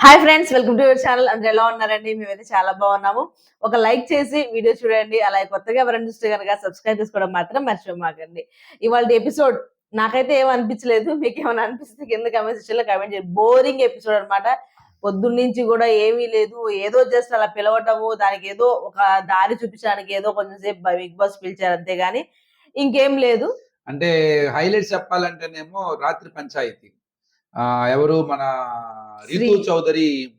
Hi friends welcome to your channel. అందరు ఎలా ఉన్నారండి? మేమైతే చాలా బాగున్నాము. ఒక లైక్ చేసి వీడియో చూడండి. అలాగే కొత్తగా ఎవరైనా చూస్తే కనుక సబ్స్క్రైబ్ చేసుకోవడం మాత్రం మర్చిపోమాకండి. ఇవాళ ఎపిసోడ్ నాకైతే ఏం అనిపించలేదు. మీకు ఏమైనా అనిపిస్తే కింద కమెంట్ సెక్షన్లో కమెంట్ చేయండి. బోరింగ్ ఎపిసోడ్ అన్నమాట. పొద్దున్న నుంచి కూడా ఏమీ లేదు. ఏదో జస్ట్ అలా పిలవటము దానికి ఏదో ఒక దారి చూపించడానికి ఏదో కొంచెం సేపు బిగ్ బాస్ పిలిచారు అంతేగాని ఇంకేం లేదు. అంటే హైలైట్స్ చెప్పాలంటేనేమో రాత్రి పంచాయతీ. ఎవరు మన రీతు. చౌదరి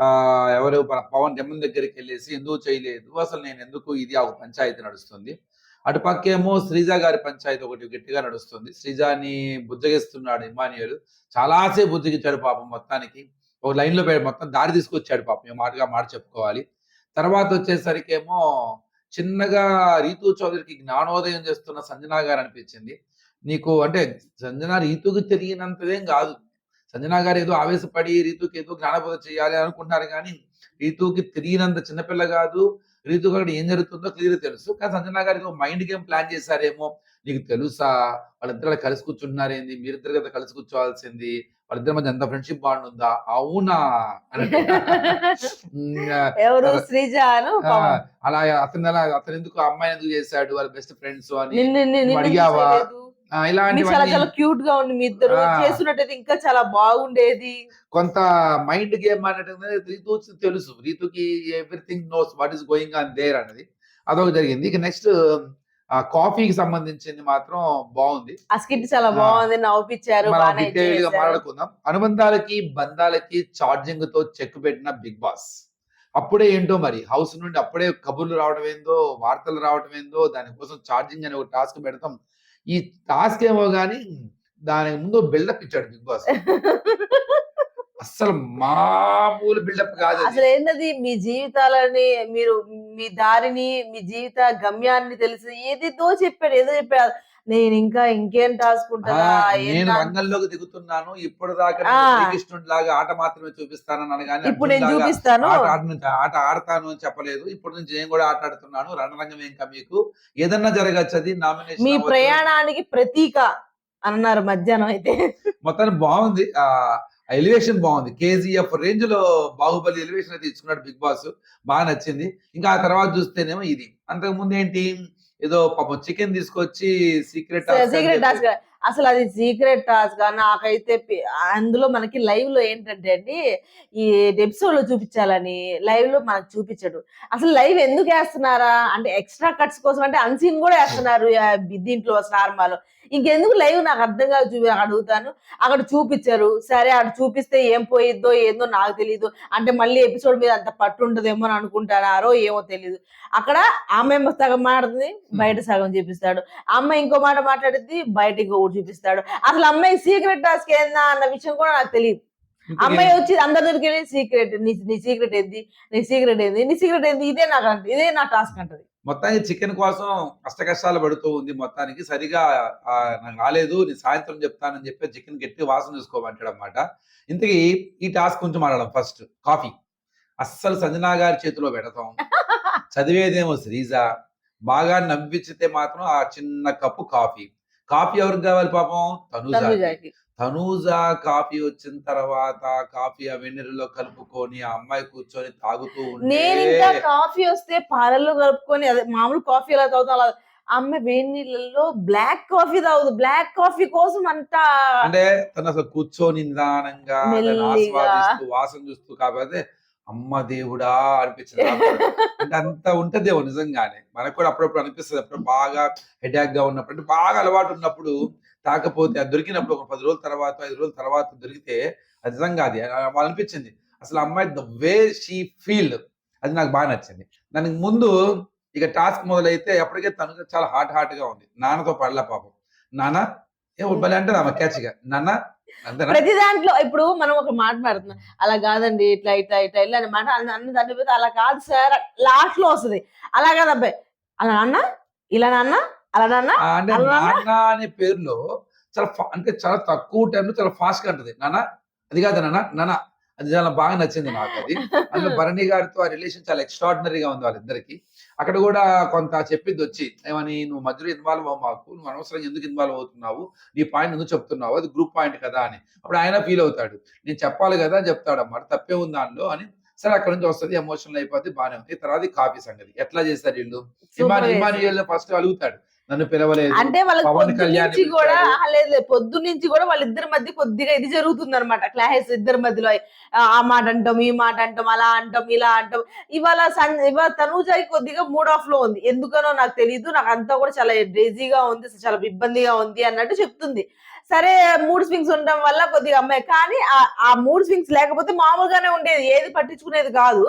ఆ ఎవరు మన పవన్ జమన్ దగ్గరికి వెళ్ళేసి ఎందుకు చేయలేదు? అసలు నేను ఎందుకు ఇది ఆ ఒక పంచాయతీ నడుస్తుంది? అటు పక్కేమో శ్రీజ గారి పంచాయతీ ఒకటి గట్టిగా నడుస్తుంది. శ్రీజాని బుజ్జగిస్తున్నాడు ఇమానియల్. చాలాసేపు బుజ్జగించాడు పాపం మొత్తానికి. ఒక లైన్లో పె- మొత్తం దారి తీసుకొచ్చాడు పాపం. ఈ మాటగా మాట చెప్పుకోవాలి. తర్వాత వచ్చేసరికి ఏమో చిన్నగా రీతు చౌదరికి జ్ఞానోదయం చేస్తున్న సంజనా గారు అనిపించింది. నీకు అంటే సంజన రీతుకి తెలియనంతదేం కాదు. సంజన గారు ఏదో ఆవేశపడి రీతుకి ఏదో జ్ఞానబోధ చేయాలి అనుకుంటారు కానీ రీతుకి తెలియనంత చిన్నపిల్ల కాదు. రీతు గారు ఏం జరుగుతుందో క్లియర్ తెలుసు. కానీ సంజన గారు ఏదో మైండ్ గేమ్ ప్లాన్ చేశారేమో. నీకు తెలుసా? వాళ్ళిద్దరు కలిసి కూర్చున్నారేంది మీరిద్దరు కదా కలిసి కూర్చోవాల్సింది. వాళ్ళిద్దరి మధ్య ఎంత ఫ్రెండ్షిప్ బాండ్ ఉందా అవునా ఎవరు? శ్రీజాను అలా అతను అలా అతను ఎందుకు అమ్మాయిని ఎందుకు చేశాడు? వాళ్ళ బెస్ట్ ఫ్రెండ్స్ అని అడిగావా? మీరు చాలా చాలా క్యూట్గా ఉంది మీ ఇద్దరు. చేస్తున్నట్టయితే ఇంకా చాలా బాగుండేది. కొంత మైండ్ గేమ్ అనేది రీతు తెలుసు. రీతుకి everything knows what is going on there అనేది అదొక జరిగింది. ఇక నెక్స్ట్ కాఫీకి సంబంధించింది మాత్రం బాగుంది. ఆ స్కిట్ చాలా. బాగుంది. నవ్విపించారు. మాట్లాడుకుందాం. అనుబంధాలకి బంధాలకి ఛార్జింగ్తో చెక్ పెట్టిన బిగ్ బాస్ అప్పుడే ఏంటో మరి? హౌస్ నుండి అప్పుడే కబుర్లు రావడం ఏందో వార్తలు రావడం ఏందో దానికోసం ఛార్జింగ్ అనే ఒక టాస్క్ పెడతాం. ఈ టాస్క్ ఏమో గానీ దానికి ముందు బిల్డప్ ఇచ్చాడు బిగ్ బాస్. అస్సలు మామూలు బిల్డప్ కాదు. అసలు ఏంటది మీ జీవితాలని మీరు మీ దారిని మీ జీవిత గమ్యాన్ని తెలిసి ఏదేదో చెప్పాడు ఏదో చెప్పాడు. నేను ఇంకా ఇంకేం రాసుకుంటానా నేను రంగంలోకి దిగుతున్నాను. ఇప్పుడు దాకా ఆ. శ్రీకృష్ణుడి లాగా ఆట మాత్రమే చూపిస్తానని అనగానే ఇప్పుడు నేను చూపిస్తాను. ఆట ఆడతాను అని చెప్పలేదు. ఇప్పటి నుంచి నేను కూడా ఆట ఆడుతున్నాను. రణరంగం ఇంకా మీకు? ఏదన్నా జరగచ్చు అది మీ నామినేషన్ ప్రయాణానికి ప్రతీక అన్నారు మధ్యాహ్నం అయితే. మొత్తానికి బాగుంది. ఆ ఎలివేషన్ బాగుంది. కేజీఎఫ్ రేంజ్లో బాహుబలి ఎలివేషన్ అయితే ఇచ్చుకున్నాడు బిగ్ బాస్. బాగా నచ్చింది. ఇంకా ఆ తర్వాత చూస్తేనేమో ఇది. అంతకు ముందు ఏంటి? ఏదో పాపం చికెన్ తీసుకొచ్చి సీక్రెట్ సీక్రెట్ టాస్క్ అసలు అది సీక్రెట్ టాస్క్ నాకైతే అందులో మనకి లైవ్లో ఏంటంటే అండి ఈ ఎపిసోడ్లో చూపించాలని లైవ్లో మనకు చూపించడు. అసలు లైవ్ ఎందుకు వేస్తున్నారా? అంటే ఎక్స్ట్రా కట్స్ కోసం అంటే అన్సీన్ కూడా వేస్తున్నారు దీంట్లో స్టార్ మాలో. ఇంకెందుకు లైవ్ నాకు అర్థం కాదు చూపి అడుగుతాను. అక్కడ చూపించారు. సరే అక్కడ చూపిస్తే ఏం పోయిద్దో ఏందో నాకు తెలియదు అంటే మళ్ళీ ఎపిసోడ్ మీద అంత పట్టు ఉంటదేమో అని అనుకుంటానారో ఏమో తెలియదు అక్కడ ఆమె సగం మాట్లాడుతుంది బయట సగం చూపిస్తాడు. అమ్మాయి ఇంకో మాట మాట్లాడుద్ది బయట ఇంకొకటి చూపిస్తాడు. అసలు అమ్మాయి సీక్రెట్ టాస్క్ ఏందా అన్న విషయం కూడా నాకు తెలియదు అమ్మాయి వచ్చి అందరి దగ్గరికి వెళ్ళి సీక్రెట్ నీ నీ సీక్రెట్ ఏంది? నీ సీక్రెట్ ఏంది? నీ సీక్రెట్ ఏంది? ఇదే నాకు అంట ఇదే నా టాస్క్ అంటది. మొత్తానికి చికెన్ కోసం కష్ట కష్టాలు పడుతూ ఉంది మొత్తానికి. సరిగా నాకు రాలేదు. నేను సాయంత్రం చెప్తానని చెప్పి చికెన్ గట్టి వాసన చూసుకోమంటాడు అనమాట ఇంతకీ ఈ టాస్క్ కొంచెం మాట్లాడడం ఫస్ట్. కాఫీ. అస్సలు సంజనా గారి చేతిలో పెడతాం. చదివేదేమో శ్రీజ. బాగా నవ్వించితే మాత్రం ఆ చిన్న కప్పు కాఫీ. కాఫీ ఎవరికి కావాలి పాపం? తనుజా తనుజాకి తనూజ కాఫీ వచ్చిన తర్వాత కాఫీ ఆ వెన్నెలలో కలుపుకొని ఆ అమ్మాయి కూర్చొని తాగుతూ నేను ఇంకా కాఫీ వస్తే పాలల్లో కలుపుకొని అదే మామూలు కాఫీ ఎలా తాగుతాం అలా అమ్మాయి వేడి నీళ్ళల్లో బ్లాక్ కాఫీ తాగుదు బ్లాక్ కాఫీ కోసం అంతా అంటే తను అసలు కూర్చొని నిదానంగా. ఆస్వాదిస్తూ వాసన చూస్తూ కాకపోతే అమ్మ దేవుడా అనిపించింది అంటే అంత ఉంటదేమో నిజంగానే. మనకు కూడా అప్పుడప్పుడు అనిపిస్తుంది. అప్పుడు బాగా హెడాక్గా ఉన్నప్పుడు అంటే బాగా అలవాటు ఉన్నప్పుడు తాకపోతే అది దొరికినప్పుడు ఒక పది రోజుల తర్వాత ఐదు రోజుల తర్వాత దొరికితే అది నిజంగా అది అనిపించింది. అసలు అమ్మాయి ద వే షీ ఫీల్ అది నాకు బాగా నచ్చింది. దానికి ముందు ఇక టాస్క్ మొదలైతే ఎప్పటికే తను చాలా హాట్ హాట్గా ఉంది. నాన్నతో పడలే పాపం. నాన్న ఏ భలే అంటే ఆమె క్యాచ్గా నాన్న ప్రతి దాంట్లో ఇప్పుడు మనం ఒక మాట మాడుతున్నాం అలా కాదండి ఇట్లా ఇట్లా ఇట్లా ఇట్లా అని మాట అన్న దాన్ని పోతే అలా కాదు సార్. లాస్ట్లో వస్తుంది. అలా కాదు అబ్బాయి. అలా నాన్న ఇలా నాన్న అలా నాన్న? నాన్న. అనే పేరులో చాలా అంటే చాలా తక్కువ టైంలో చాలా ఫాస్ట్గా ఉంటది. నాన్న అది కాదు నాన్న నాన్న అది చాలా బాగా నచ్చింది నాకు అది. అందులో భరణి గారితో ఆ రిలేషన్ చాలా ఎక్స్ట్రాడినరీగా ఉంది వాళ్ళిద్దరికి. అక్కడ కూడా కొంత చెప్పింది వచ్చి ఏమని నువ్వు మధ్యలో ఇన్వాల్వ్ అవ్వ మాకు నువ్వు అనవసరంగా ఎందుకు ఇన్వాల్వ్ అవుతున్నావు? నీ పాయింట్ ఎందుకు చెప్తున్నావు? అది గ్రూప్ పాయింట్ కదా అని. అప్పుడు ఆయన ఫీల్ అవుతాడు. నేను చెప్పాలి కదా అని చెప్తాడు. అన్నమాట తప్పే ఉంది దానిలో అని. సరే అక్కడ నుంచి వస్తుంది ఎమోషనల్ అయిపోతే బాగానే ఉంది. తర్వాత కాపీ సంగతి. ఎట్లా చేస్తారు వీళ్ళు? ఇమాను. ఇమానుయేల్ ఫస్ట్ అలుగుతాడు నన్ను పిలవలేదు. అంటే వాళ్ళకి పొద్దు నుంచి కూడా లేదు పొద్దు నుంచి కూడా వాళ్ళిద్దరి మధ్య కొద్దిగా ఇది జరుగుతుంది అనమాట క్లాసెస్ ఇద్దరి మధ్యలో. ఆ మాట అంటాం ఈ మాట అంటాం అలా అంటాం ఇలా అంటాం. ఇవాళ సన్ ఇవాళ తనూజాకి కొద్దిగా మూడ్ ఆఫ్లో ఉంది. ఎందుకనో నాకు తెలియదు నాకు అంతా కూడా చాలా డేజీగా ఉంది చాలా ఇబ్బందిగా ఉంది అన్నట్టు చెప్తుంది. సరే మూడ్ స్వింగ్స్ ఉండడం వల్ల కొద్దిగా అమ్మాయి. కానీ ఆ మూడ్ స్వింగ్స్ లేకపోతే మామూలుగానే ఉండేది. ఏది పట్టించుకునేది కాదు.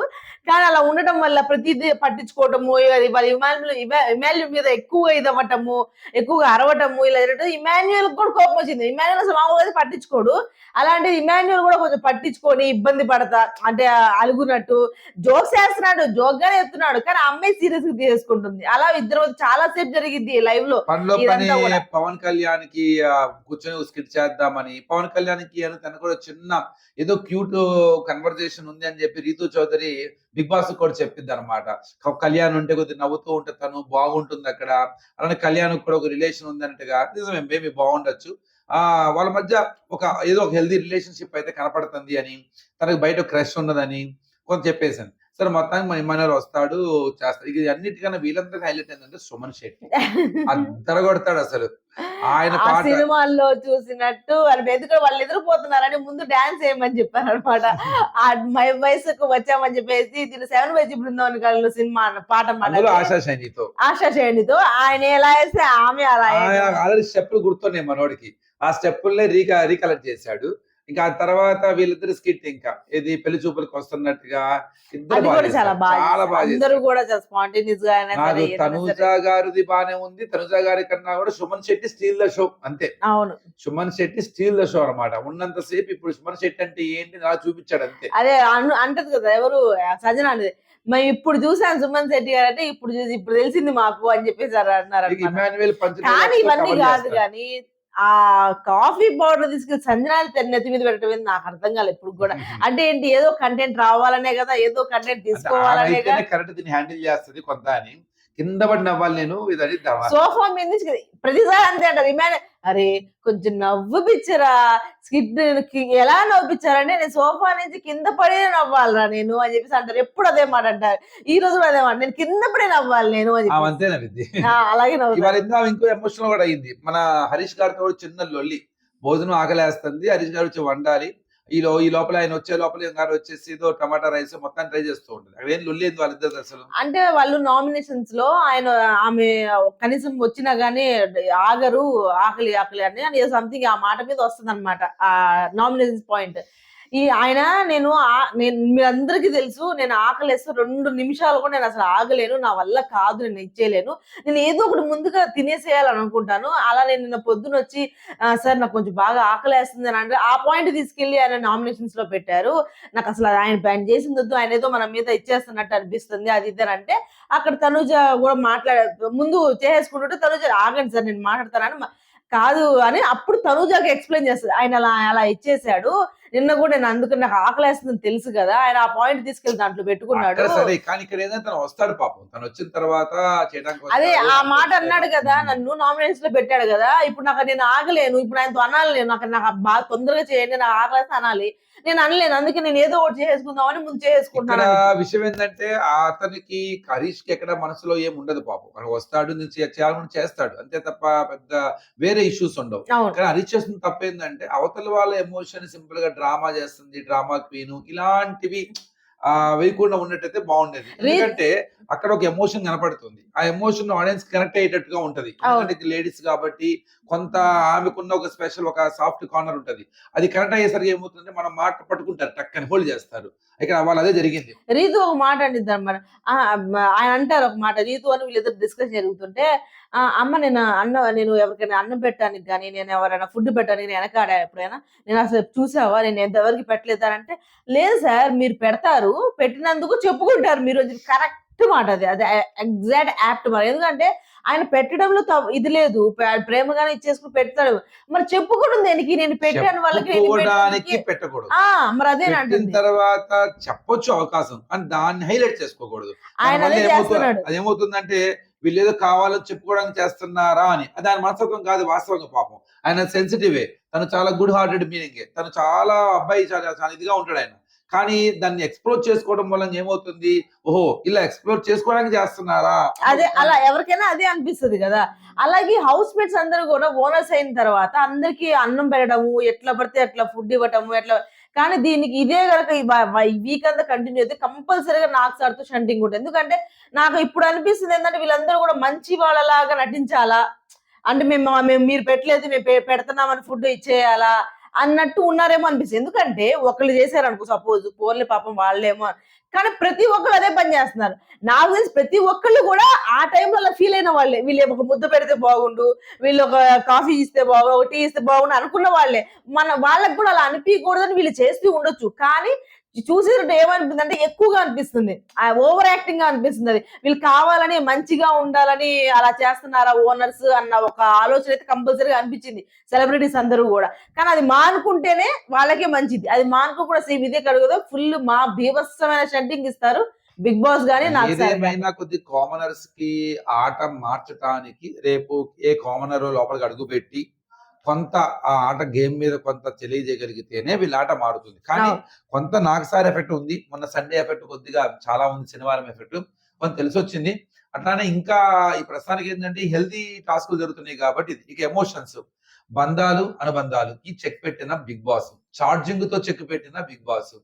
కానీ అలా ఉండటం వల్ల ప్రతిదీ పట్టించుకోవటము వాళ్ళ ఇమాన్యుల్ ఇమాన్యుల్ మీద ఎక్కువ ఇది అవ్వటము ఎక్కువగా అరవటము ఇలా జరగటం ఇమాన్యుల్ కూడా కోపం వచ్చింది. ఇమాన్యుల్ అసలు మామూలుగా అయితే పట్టించుకోడు. అలాంటిది ఇమాన్యుల్ కూడా కొంచెం పట్టించుకొని ఇబ్బంది పడతా అంటే అలుగునట్టు జోక్స్ వేస్తున్నాడు జోక్ గానే చెప్తున్నాడు కానీ అమ్మాయి సీరియస్గా తీసుకుంటుంది. అలా ఇద్దరు చాలా సేపు జరిగింది లైవ్లో. పవన్ కళ్యాణ్కి కూర్చొని స్కిట్ చేద్దామని పవన్ కళ్యాణ్కి అని తన కూడా చిన్న ఏదో క్యూట్ కన్వర్జేషన్ ఉంది అని చెప్పి రీతు చౌదరి బిగ్ బాస్ కూడా చెప్పింది అనమాట కళ్యాణ్ ఉంటే కొద్దిగా నవ్వుతూ ఉంటే తను బాగుంటుంది అక్కడ. అలానే కళ్యాణ్ కూడా ఒక రిలేషన్ ఉంది అన్నట్టుగా నిజమే మేబీ బాగుండొచ్చు. ఆ వాళ్ళ మధ్య ఒక ఏదో ఒక హెల్దీ రిలేషన్షిప్ అయితే కనపడుతుంది అని తనకు బయట క్రష్ ఉన్నదని కొంత చెప్పేసాను సరే మొత్తానికి మన ఇమానుయల్ వస్తాడు చేస్తాడు. ఇది అన్నిటికన్నా వీళ్ళందరికీ హైలైట్ ఏంటంటే సుమన్ శెట్టి. అద్దరగొడతాడు అసలు. ఆయన సినిమాల్లో చూసినట్టు వాళ్ళు ఎదురు వాళ్ళు ఎదురుపోతున్నారని ముందు డాన్స్ చేయమని చెప్పారు అనమాట ఆ మై వయసుకు వచ్చామని చెప్పేసి దీని సెవెన్ వైజీ బృందావన్ గారు సినిమా పాట ఆశా శనితో ఆశా శ్రేణితో. ఆయన ఎలా వేస్తే ఆమె అలా. ఆల్రెడీ స్టెప్పులు గుర్తున్నాయి మనోడికి. ఆ స్టెప్పుల్నే రీకా రీకలెక్ట్ చేశాడు. ఇంకా ఆ తర్వాత వీళ్ళిద్దరు స్కిట్ ఇంకా. ఇది పెళ్ళి చూపులకు వస్తున్నట్టుగా ఇద్దరు చాలా. బాగా తనూజ. గారిది బానే ఉంది. తనుజ గారి కన్నా కూడా Suman Shetty steal the show అంతే. అవును. Suman Shetty steal the show అన్నమాట. ఉన్నంత సేపు ఇప్పుడు సుమన్ శెట్టి అంటే ఏంటి? అలా చూపించాడు అంతే. అదే అంటది కదా ఎవరు? సజన అనేది. మేము ఇప్పుడు చూసాను సుమన్ శెట్టి గారు అంటే ఇప్పుడు చూసి ఇప్పుడు తెలిసింది మాకు అని చెప్పేసి అన్నారు కానీ ఇవన్నీ కాదు కానీ ఆ కాఫీ పౌడర్ తీసుకెళ్ళి సంజనాన్ని నెత్తి మీద పెట్టడం నాకు అర్థం కాలేదు ఇప్పుడు కూడా. అంటే ఏంటి? ఏదో కంటెంట్ రావాలనే కదా ఏదో కంటెంట్ తీసుకోవాలనే కదా. కరెక్ట్ దీన్ని హ్యాండిల్ చేస్తుంది కొంత అని. కింద పడి నవ్వాలి నేను ఇది. సోఫా మీద నుంచి ప్రతిసారి అంతే అంటారు. ఇమాన్ అరే కొంచెం నవ్వు పిచ్చరా స్కిడ్ ఎలా నవ్వుపించారంటే నేను సోఫా నుంచి కింద పడే నవ్వాలరా నేను అని చెప్పేసి అంటారు. ఎప్పుడు అదే మాట అంటారు. ఈ రోజు కూడా అదే మాట. నేను కింద పడే నవ్వాలి నేను అని చెప్పి అలాగే ఇవాళ ఇంకా ఇంకో ఎమోషనల్ కూడా అయింది. మన హరీష్ గారితో చిన్న లొల్లి. భోజనం ఆకలేస్తుంది. హరీష్ గారు వచ్చి వండాలి. ఈ లో ఈ లోపల ఆయన వచ్చే లోపల గారు వచ్చేసి ఏదో టమాటా రైస్ మొత్తం ట్రై చేస్తూ ఉంటుంది. అక్కడ ఏం లొల్లి వాళ్ళిద్దరు అసలు? అంటే వాళ్ళు నామినేషన్స్లో ఆయన ఆమె కనీసం వచ్చినా గానీ ఆగరు ఆకలి ఆకలి అని అని సంథింగ్ ఆ మాట మీద వస్తుంది అనమాట ఆ నామినేషన్ పాయింట్ ఈ ఆయన నేను ఆ- నేను మీరందరికీ తెలుసు నేను ఆకలేస్తే రెండు నిమిషాలు కూడా నేను అసలు ఆగలేను నా వల్ల కాదు నేను ఇచ్చేయలేను. నేను ఏదో ఒకటి ముందుగా తినేసేయాలని అనుకుంటాను అలా నేను నిన్న పొద్దున వచ్చి సార్ నాకు కొంచెం బాగా ఆకలేస్తుంది అని అంటే ఆ పాయింట్ తీసుకెళ్ళి ఆయన నామినేషన్స్లో పెట్టారు. నాకు అసలు ఆయన బ్యాన్ చేసింది వద్దు ఆయన ఏదో మన మీద ఇచ్చేస్తున్నట్టు అనిపిస్తుంది అది ఇది అంటే అక్కడ తనుజ కూడా మాట్లాడ ముందు చేసేసుకుంటుంటే తనుజ ఆగండి సార్ నేను మాట్లాడతానని కాదు అని అప్పుడు తనుజాకి ఎక్స్ప్లెయిన్ చేస్తుంది. ఆయన అలా అలా ఇచ్చేసాడు. నిన్న కూడా నేను అందుకని నాకు ఆకలేస్తుందని తెలుసు కదా. ఆయన ఆ పాయింట్ తీసుకెళ్ళి దాంట్లో పెట్టుకున్నాడు. సరే కానీ ఇక్కడ ఏంటంటే తను వస్తాడు పాపం. తను వచ్చిన తర్వాత అదే ఆ మాట. అన్నాడు కదా నన్ను నామినేషన్స్లో పెట్టాడు కదా. ఇప్పుడు నాకు నేను ఆగలేను. ఇప్పుడు ఆయనతో అనాలి నేను. నాకు నాకు బాగా తొందరగా చేయండి నాకు ఆకలేస్తే అనాలి. నేను అనలేను. అందుకే నేను ఏదో ఒకటి చేసుకుందామని ముందు చేసుకుంటాను విషయం ఏంటంటే అతనికి హరీష్కి ఎక్కడ మనసులో ఏం ఉండదు పాపం. అక్కడ వస్తాడు నుంచి చేయాలని చేస్తాడు. అంతే తప్ప పెద్ద వేరే ఇష్యూస్ ఉండవు. కానీ హరీష్ చేస్తున్న తప్పు ఏంటంటే అవతల వాళ్ళ ఎమోషన్ సింపుల్గా డ్రామా చేస్తుంది డ్రామా క్వీన్ ఇలాంటివి వేయకుండా ఉన్నట్టయితే బాగుండేది. ఎందుకంటే అక్కడ ఒక ఎమోషన్ కనపడుతుంది. ఆ ఎమోషన్ ఆడియన్స్ కనెక్ట్ అయ్యేటట్టుగా ఉంటది. లేడీస్ కాబట్టి కొంత ఆమెకున్న ఒక స్పెషల్ ఒక సాఫ్ట్ కార్నర్ ఉంటది. అది కనెక్ట్ అయ్యేసరికి ఏమవుతుందంటే మనం మాట పట్టుకుంటారు టక్కని హోల్డ్ చేస్తారు. ఇక్కడ వాళ్ళు అదే జరిగింది. రీతు ఒక మాట అండిద్ది అనమాట ఆయన అంటారు ఒక మాట రీతు అని వీళ్ళిద్దరు డిస్కస్ జరుగుతుంటే "ఆ, అమ్మ నేను అన్న నేను ఎవరికైనా అన్నం పెట్టడానికి కానీ నేను ఎవరైనా ఫుడ్ పెట్టడానికి నేను వెనకాడా ఎప్పుడైనా? నేను అసలు చూసావా? నేను ఎంతవరకు పెట్టలేదా? అంటే లేదు సార్ మీరు పెడతారు పెట్టినందుకు చెప్పుకుంటారు మీరు కరెక్ట్ కరెక్ట్ మాట అది. అది ఎగ్జాక్ట్ యాప్ట్ మరి. ఎందుకంటే ఆయన పెట్టడంలో ఇది లేదు. ప్రే- ప్రేమగానే ఇచ్చేసుకుని పెడతాడు. మరి చెప్పుకోవడం దేనికి? నేను పెట్టాను వాళ్ళకి పెట్టకూడదు. మరి అదే తర్వాత చెప్పొచ్చు అవకాశం అని దాన్ని హైలైట్ చేసుకోకూడదు. ఆయన అదేమవుతుందంటే వీళ్ళు ఏదో కావాలని చెప్పుకోవడానికి చేస్తున్నారా అని. అది ఆయన మనస్తత్వం కాదు వాస్తవంగా పాపం. ఆయన సెన్సిటివే తను చాలా గుడ్ హార్టెడ్ మీనింగ్ తను చాలా అబ్బాయి చాలా చాలా ఇదిగా ఉంటాడు ఆయన. కానీ దాన్ని ఎక్స్ప్లోర్ చేసుకోవడం వల్ల ఏమవుతుంది? ఓహో ఇలా ఎక్స్ప్లోర్ చేసుకోవడానికి చేస్తున్నారా? అదే అలా ఎవరికైనా అదే అనిపిస్తుంది కదా. అలాగే హౌస్ మేట్స్ అందరూ కూడా ఓనర్స్ అయిన తర్వాత అందరికి అన్నం పెట్టడము ఎట్లా పడితే అట్లా ఫుడ్ ఇవ్వటము ఎట్లా కానీ దీనికి ఇదే కనుక వీక్ అంతా కంటిన్యూ అయితే కంపల్సరీగా నాకు సార్తో షంటింగ్ ఉంటుంది. ఎందుకంటే నాకు ఇప్పుడు అనిపిస్తుంది ఏంటంటే వీళ్ళందరూ కూడా మంచి వాళ్ళలాగా నటించాలా? అంటే మేము మేము మీరు పెట్టలేదు మేము పెడుతున్నామని ఫుడ్ ఇచ్చేయాలా? అన్నట్టు ఉన్నారేమో అనిపిస్తుంది. ఎందుకంటే ఒకళ్ళు చేశారనుకో సపోజ్ పోన్లే పాపం వాళ్ళేమో కానీ ప్రతి ఒక్కరు అదే పని చేస్తున్నారు. నాకు తెలిసి ప్రతి ఒక్కళ్ళు కూడా ఆ టైంలో అలా ఫీల్ అయిన వాళ్ళే. వీళ్ళు ఒక ముద్ద పెడితే బాగుండు వీళ్ళు ఒక కాఫీ ఇస్తే బాగు ఒక టీ ఇస్తే బాగుండు అనుకున్న వాళ్ళే. మన వాళ్ళకి కూడా అలా అనిపించకూడదని వీళ్ళు చేస్తూ ఉండొచ్చు. కానీ చూసేటట్టు ఏమనిపిస్తుంది అంటే ఎక్కువగా అనిపిస్తుంది. ఓవర్ యాక్టింగ్గా అనిపిస్తుంది అది. వీళ్ళు కావాలని మంచిగా ఉండాలని అలా చేస్తున్నారా ఓనర్స్ అన్న ఒక ఆలోచన అయితే కంపల్సరీగా అనిపించింది సెలబ్రిటీస్ అందరూ కూడా. కానీ అది మానుకుంటేనే వాళ్ళకే మంచిది. అది మానుకోకుండా సేమ్ ఇదే కడుగుదో ఫుల్ మా భీభత్సమైన షెడ్డింగ్ ఇస్తారు. బిగ్ బాస్ గానీ నాకు ఏదేమైనా కొద్ది కామనర్స్కి ఆట మార్చటానికి రేపు ఏ కామనర్ లోపలికి అడుగు పెట్టి కొంత ఆ ఆట గేమ్ మీద కొంత తెలియజేయగలిగితేనే వీళ్ళ ఆట మారుతుంది. కానీ. కొంత నాకు సార్ ఎఫెక్ట్ ఉంది మొన్న సండే ఎఫెక్ట్ కొద్దిగా చాలా ఉంది శనివారం ఎఫెక్ట్. కొంత తెలిసి వచ్చింది అట్లానే ఇంకా ఈ ప్రస్తుతానికి ఏంటంటే హెల్తీ టాస్కులు జరుగుతున్నాయి కాబట్టి ఇది. ఇక ఎమోషన్స్. బంధాలు అనుబంధాలు. ఈ చెక్ పెట్టిన బిగ్ బాస్. ఛార్జింగ్తో చెక్ పెట్టిన బిగ్ బాస్.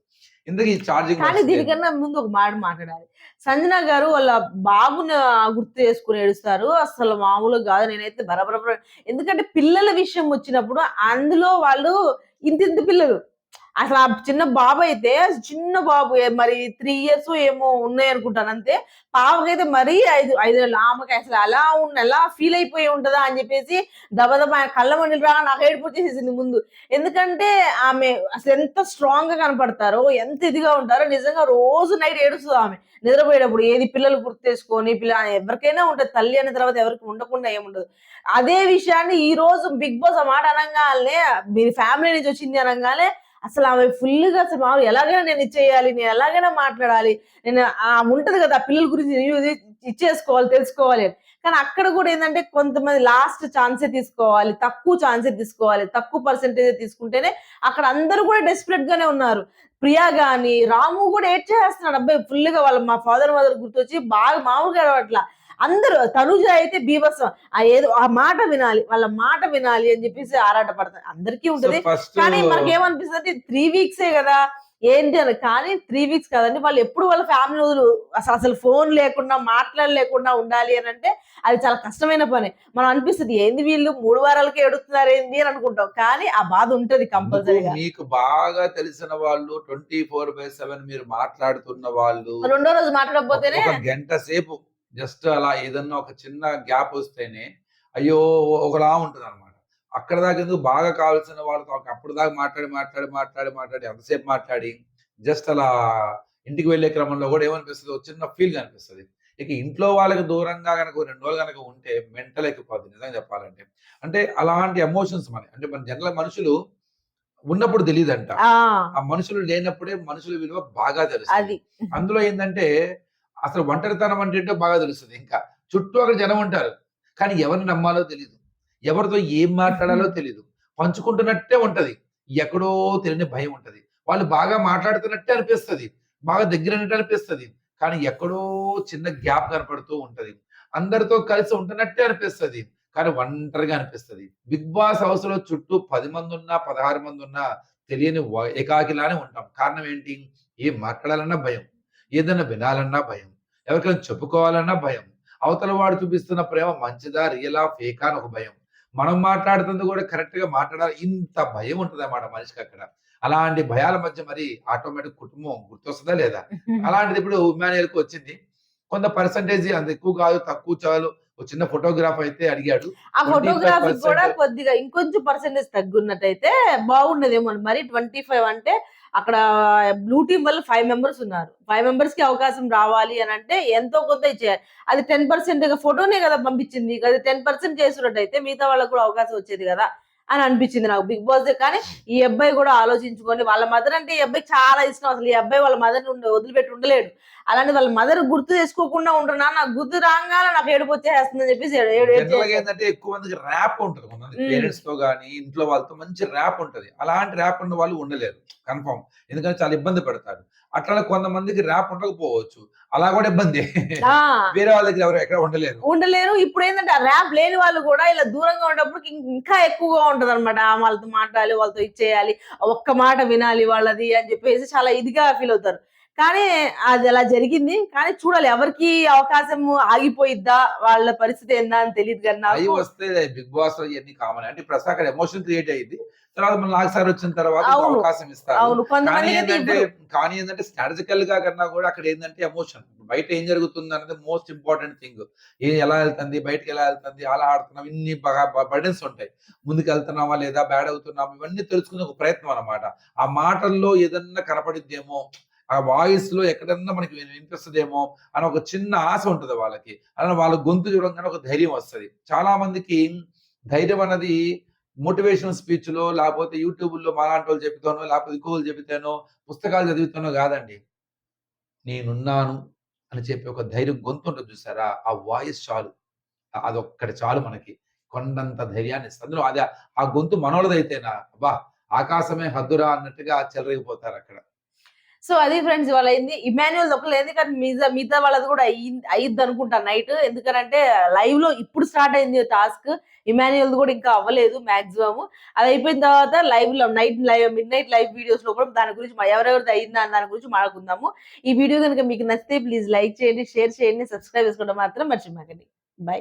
ఇందుకు ఈ ఛార్జింగ్ కానీ దీనికన్నా ముందు ఒక మాట మాట్లాడాలి. సంజన గారు వాళ్ళ బాబుని గుర్తు చేసుకుని ఏడుస్తారు. అసలు మామూలుగా కాదు. నేనైతే బరబర ఎందుకంటే పిల్లల విషయం వచ్చినప్పుడు అందులో వాళ్ళు ఇంత ఇంత పిల్లలు. అసలు ఆ చిన్న బాబు అయితే చిన్న బాబు మరి త్రీ ఇయర్స్ ఏమో ఉన్నాయి అనుకుంటాను. అంతే పాపకైతే మరీ ఐదు ఐదు నెలలు ఆమెకి అసలు అలా ఉన్న ఎలా ఫీల్ అయిపోయి ఉంటుందా అని చెప్పేసి దబదబ కళ్ళ మండలి రాగా నాకు ఏడుపు వచ్చేసేసింది ముందు. ఎందుకంటే ఆమె అసలు ఎంత స్ట్రాంగ్గా కనపడతారో ఎంత ఇదిగా ఉంటారో నిజంగా రోజు నైట్ ఏడుస్తుంది ఆమె. నిద్రపోయేటప్పుడు ఏది పిల్లలు గుర్తు చేసుకొని పిల్ల ఎవరికైనా ఉంటుంది. తల్లి అనే తర్వాత ఎవరికి ఉండకుండా ఏముండదు అదే విషయాన్ని ఈ రోజు బిగ్ బాస్ ఆ మాట అనగానే మీ ఫ్యామిలీ నుంచి వచ్చింది అనగానే అసలు ఆమె ఫుల్గా అసలు మామూలు ఎలాగైనా నేను ఇచ్చేయాలి నేను ఎలాగైనా మాట్లాడాలి నేను ఆ ఉంటది కదా పిల్లల గురించి ఇచ్చేసుకోవాలి తెలుసుకోవాలి అని. కానీ అక్కడ కూడా ఏంటంటే కొంతమంది లాస్ట్ ఛాన్సే తీసుకోవాలి తక్కువ ఛాన్సే తీసుకోవాలి తక్కువ పర్సెంటేజ్ తీసుకుంటేనే అక్కడ అందరూ కూడా డెస్పరేట్ గానే ఉన్నారు. ప్రియా గాని రాము కూడా ఏడ్ చేస్తున్నాడు అబ్బాయి ఫుల్గా వాళ్ళ మా ఫాదర్ మదర్ గుర్తొచ్చి బాగా మామూలుగా అట్లా అందరూ తనుజ అయితే బీభత్సం. ఆ ఏదో ఆ మాట వినాలి వాళ్ళ మాట వినాలి అని చెప్పేసి ఆరాట పడతారు అందరికీ ఉంటది. కానీ మనకి ఏమనిపిస్తుంది అంటే త్రీ వీక్సే కదా. ఏంటి అని కానీ త్రీ వీక్స్ కదండి. వాళ్ళు ఎప్పుడు వాళ్ళ ఫ్యామిలీ వదులు అసలు అసలు ఫోన్ లేకుండా మాట్లాడలేకుండా ఉండాలి అని అంటే అది చాలా కష్టమైన పని. మనం అనిపిస్తుంది ఏంది వీళ్ళు? మూడు వారాలకే ఎడుతున్నారు ఏంది అని అనుకుంటాం. కానీ ఆ బాధ ఉంటది కంపల్సరీగా మీకు బాగా తెలిసిన వాళ్ళు ట్వంటీ ఫోర్ బై సెవెన్ మీరు మాట్లాడుతున్న వాళ్ళు రెండో రోజు మాట్లాడకపోతేనే గంట సేపు జస్ట్ అలా ఏదన్నా ఒక చిన్న గ్యాప్ వస్తేనే అయ్యో ఒకలా ఉంటది అనమాట అక్కడ దాకా ఎందుకు బాగా కావాల్సిన వాళ్ళతో అప్పుడు దాకా మాట్లాడి మాట్లాడి మాట్లాడి మాట్లాడి ఎంతసేపు మాట్లాడి జస్ట్ అలా ఇంటికి వెళ్ళే క్రమంలో కూడా ఏమనిపిస్తుంది? ఒక చిన్న ఫీల్ అనిపిస్తుంది ఇక ఇంట్లో వాళ్ళకి దూరంగా కనుక రెండు రోజులు కనుక ఉంటే మెంటల్ ఎక్కిపోద్ది నిజంగా చెప్పాలంటే. అంటే అలాంటి ఎమోషన్స్ మన అంటే మన జనరల్ మనుషులు ఉన్నప్పుడు తెలియదంట ఆ. ఆ మనుషులు లేనప్పుడే మనుషుల విలువ బాగా అది. అందులో ఏంటంటే అసలు ఒంటరితనం అంటే బాగా తెలుస్తుంది. ఇంకా చుట్టూ అక్కడ జనం ఉంటారు. కానీ ఎవరిని నమ్మాలో తెలియదు ఎవరితో ఏం మాట్లాడాలో తెలియదు పంచుకుంటున్నట్టే ఉంటది. ఎక్కడో తెలియని భయం ఉంటది. వాళ్ళు బాగా మాట్లాడుతున్నట్టే అనిపిస్తుంది. బాగా దగ్గరైనట్టు అనిపిస్తుంది. కానీ ఎక్కడో చిన్న గ్యాప్ కనపడుతూ ఉంటది. అందరితో కలిసి ఉంటున్నట్టే అనిపిస్తుంది. కానీ ఒంటరిగా అనిపిస్తుంది. బిగ్ బాస్ హౌస్లో చుట్టూ పది మంది ఉన్నా పదహారు మంది ఉన్నా తెలియని ఏకాకిలానే ఉంటాం. కారణం ఏంటి? ఏం మాట్లాడాలన్నా భయం. ఏదైనా వినాలన్నా భయం. ఎవరికైనా చెప్పుకోవాలన్నా భయం. అవతల వాడు చూపిస్తున్న ప్రేమ మంచిదా రియలా ఫేకా అని ఒక భయం. మనం మాట్లాడుతుంది కూడా కరెక్ట్గా మాట్లాడాలి. ఇంత భయం ఉంటుంది అన్నమాట మనిషికి అక్కడ. అలాంటి భయాల మధ్య మరి ఆటోమేటిక్ కుటుంబం గుర్తొస్తుందా లేదా? అలాంటిది ఇప్పుడు కి వచ్చింది. కొంత పర్సంటేజ్ అంత ఎక్కువ కాదు తక్కువ చాలు. ఒక చిన్న ఫోటోగ్రాఫ్ అయితే అడిగాడు. ఆ 25% ఫోటోగ్రఫీ కూడా కొద్దిగా ఇంకొంచెం పర్సెంటేజ్ తగ్గున్నట్టయితే బాగుండదేమో మరి. ట్వంటీ ఫైవ్ అంటే అక్కడ బ్లూ టీమ్ వల్ల ఫైవ్ మెంబర్స్ ఉన్నారు. ఫైవ్ మెంబర్స్కి అవకాశం రావాలి అని అంటే ఎంతో కొంత ఇచ్చేయాలి అది టెన్ పర్సెంట్ ఫోటోనే కదా పంపించింది. అది టెన్ పర్సెంట్ చేసినట్టయితే మిగతా వాళ్ళకు కూడా అవకాశం వచ్చేది కదా అని అనిపించింది నాకు బిగ్ బాస్ కానీ ఈ అబ్బాయి కూడా ఆలోచించుకొని వాళ్ళ మదర్ అంటే ఈ అబ్బాయికి చాలా ఇష్టం. అసలు ఈ అబ్బాయి వాళ్ళ మదర్ వదిలిపెట్టి ఉండలేడు. అలాంటి వాళ్ళ మదర్ గుర్తు చేసుకోకుండా ఉంటున్నా నాకు గుర్తు రాగానే నాకు ఏడుపు వచ్చేస్తుందని చెప్పేసి. ఏంటంటే ఎక్కువ మందికి ర్యాప్ ఉంటుంది కొంతమంది. పేరెంట్స్తో గానీ ఇంట్లో వాళ్ళతో మంచి ర్యాప్ ఉంటది. అలాంటి ర్యాప్ ఉన్న వాళ్ళు ఉండలేరు. కన్ఫర్మ్ ఎందుకంటే చాలా ఇబ్బంది పడతారు. అట్లా కొంతమందికి ర్యాప్ ఉండకపోవచ్చు. అలా కూడా ఇబ్బంది. వేరే వాళ్ళ దగ్గర ఎవరు ఎక్కడ ఉండలేరు. ఉండలేరు. ఇప్పుడు ఏంటంటే ఆ ర్యాప్ లేని వాళ్ళు కూడా ఇలా దూరంగా ఉన్నప్పుడు ఇంకా ఎక్కువగా ఉంటది అనమాట వాళ్ళతో మాట్లాడాలి వాళ్ళతో ఇచ్చేయాలి ఒక్క మాట వినాలి వాళ్ళది అని చెప్పేసి చాలా ఇదిగా ఫీల్ అవుతారు. కానీ అది అలా జరిగింది. కానీ చూడాలి ఎవరికి అవకాశం ఆగిపోయిద్దా? వాళ్ళ పరిస్థితి ఏందా అని తెలియదు కానీ అవి వస్తే బిగ్ బాస్ ఇవన్నీ కామన్. అంటే ఇప్పుడు అక్కడ ఎమోషన్ క్రియేట్ అయ్యింది. తర్వాత మన నాకు సార్ వచ్చిన తర్వాత. అవకాశం ఇస్తారు. అవును. కానీ ఏంటంటే కానీ ఏంటంటే స్ట్రాటజికల్గా కన్నా కూడా అక్కడ ఏంటంటే ఎమోషన్. బయట ఏం జరుగుతుంది అనేది మోస్ట్ ఇంపార్టెంట్ థింగ్ ఏ ఎలా వెళ్తుంది బయటకి ఎలా వెళ్తుంది అలా ఆడుతున్నాం ఇన్ని బాగా బర్డెన్స్ ఉంటాయి. ముందుకు వెళ్తున్నామా లేదా బ్యాడ్ అవుతున్నామా? ఇవన్నీ తెలుసుకునే ఒక ప్రయత్నం అన్నమాట. ఆ మాటల్లో ఏదన్నా కనపడిద్దేమో ఆ వాయిస్లో ఎక్కడన్నా మనకి విని- వినిపిస్తుందేమో అని ఒక చిన్న ఆశ ఉంటుంది వాళ్ళకి. అలా వాళ్ళ గొంతు చూడంగానే ఒక ధైర్యం వస్తుంది. చాలా మందికి ధైర్యం అన్నది మోటివేషనల్ స్పీచ్లో లేకపోతే యూట్యూబ్లో మాలాంటి వాళ్ళు చెబుతానో లేకపోతే ఇంకోళ్ళు చెబుతానో పుస్తకాలు చదువుతానో కాదండి. నేనున్నాను అని చెప్పి ఒక ధైర్యం గొంతు ఉంటుంది చూసారా? ఆ వాయిస్ చాలు. అదొక్కటి చాలు మనకి. కొండంత ధైర్యాన్ని ఇస్తుంది. అందులో అదే ఆ గొంతు మనోళ్ళదైతేనా? అబ్బా! ఆకాశమే హద్దురా అన్నట్టుగా చెలరిగిపోతారు అక్కడ సో అది ఫ్రెండ్స్ ఇవాళ అయింది ఇమాన్యువల్ ఒక్కలేదు కానీ మిగతా మిగతా వాళ్ళది కూడా అయ్యింది అయ్యిద్ది అనుకుంటా నైట్. ఎందుకంటే లైవ్లో ఇప్పుడు స్టార్ట్ అయింది టాస్క్. ఇమాన్యువల్ కూడా ఇంకా అవ్వలేదు మాక్సిమం అది అయిపోయిన తర్వాత లైవ్లో night live midnight live వీడియోస్లో కూడా దాని గురించి మ- ఎవరెవరిది అయిందా అని దాని గురించి మాట్లాడుకుందాము. ఈ వీడియో కనుక మీకు నచ్చితే ప్లీజ్ లైక్ చేయండి షేర్ చేయండి సబ్స్క్రైబ్ చేసుకోవడం మాత్రం మర్చిపోకండి. బై